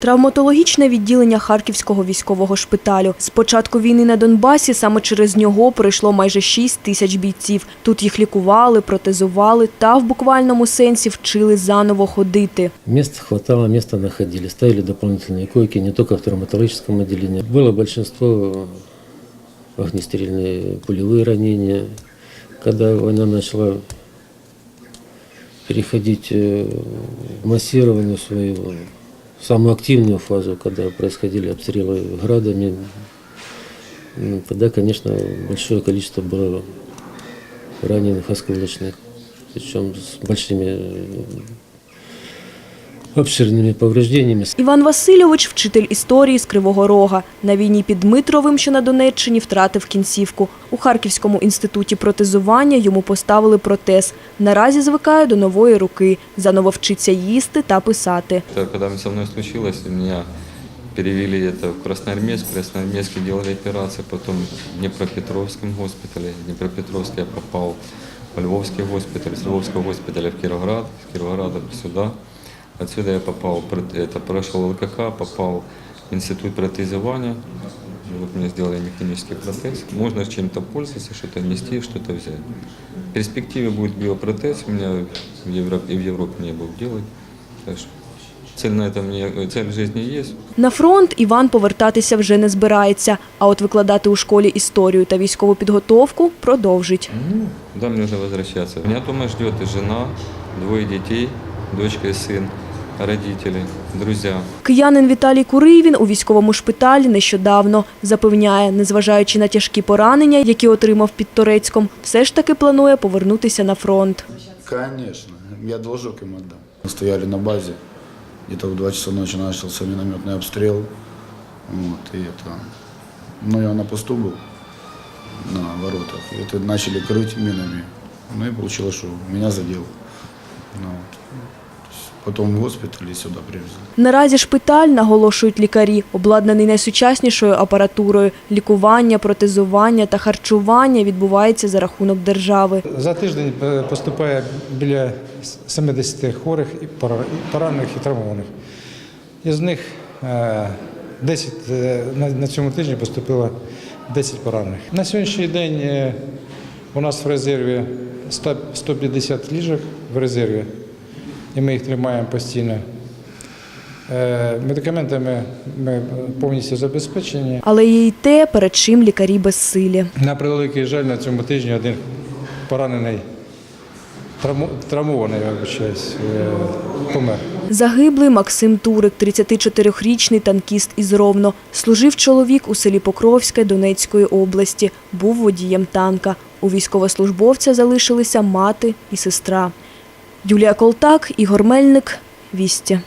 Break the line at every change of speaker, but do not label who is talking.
Травматологічне відділення Харківського військового шпиталю. З початку війни на Донбасі саме через нього пройшло майже 6 тисяч бійців. Тут їх лікували, протезували та в буквальному сенсі вчили заново ходити.
Мест хватало, места находили. Ставили дополнительные койки не только в травматологическом отделении. Было большинство огнестрельные пулевые ранения. Когда война начала переходить э, в массированную свою самую активную фазу, когда происходили обстрелы градами, м, тогда, конечно, большое количество было раненых осколочных, причем с большими э, обширными повреждениями.
Іван Васильович, вчитель історії з Кривого Рога. На війні під Дмитровим, що на Донеччині, втратив кінцівку. У Харківському інституті протезування йому поставили протез. Наразі звикає до нової руки. Заново вчиться їсти та писати.
Это когда со мной случилось, меня перевели это в Красноармейск, в Красноармейске делали операции, потом в Днепропетровском госпитале, в Днепропетровск я попал в Львовский госпиталь, с Львовского госпиталя в Кировград, с Кировграда сюда. Отсюда я попал, в прот- это прошел ЛКХ, попал в институт протезирования, вот мне сделали механический протез. Можно чем-то пользоваться, что-то нести, что-то взять. В перспективе будет биопротез, у меня в Европе, и в Европе не буду делать. Так что цель на этом не, цель в жизни есть.
На фронт Іван повертатися вже не збирається, а от викладати у школі історію та військову підготовку продовжить.
Ну, да, мне нужно возвращаться. Меня дома ждет и жена, двое детей, дочка и сын, родители, друзья.
Киянин Віталій Куривін у військовому шпиталі нещодавно запевняє, незважаючи на тяжкі поранення, які отримав під Торецьком, все ж таки планує повернутися на фронт.
Конечно, я должок им отдам. Мы стояли на базе, где-то в 2 часа ночи начался минометный обстрел. Вот, и это, ну, я на посту был, на воротах, и это начали крыть минами. Ну и получилось, что меня задел. Ну, вот. Потом в госпиталь и сюда привезли.
Наразі шпиталь, наголошують лікарі, обладнаний найсучаснішою апаратурою. Лікування, протезування та харчування відбувається за рахунок держави.
За тиждень е, поступає біля 70 хворих, і пора- поранених і травмованих. Із них е, 10, е, на- на цьому тижні поступило 10 поранених. На сьогоднішній день е, у нас в резерві 100 150 ліжок в резерві, і ми їх тримаємо постійно. Е, Медикаментами ми повністю забезпечені.
Але є й те, перед чим лікарі безсилі.
На превеликий жаль, на цьому тижні один поранений, травмований, вибачаюсь, е, помер.
Загиблий Максим Турик, 34-річний танкіст із Ровно. Служив чоловік у селі Покровське Донецької області. Був водієм танка. У військовослужбовця залишилися мати і сестра. Юлія Колтак, Ігор Мельник. Вісті.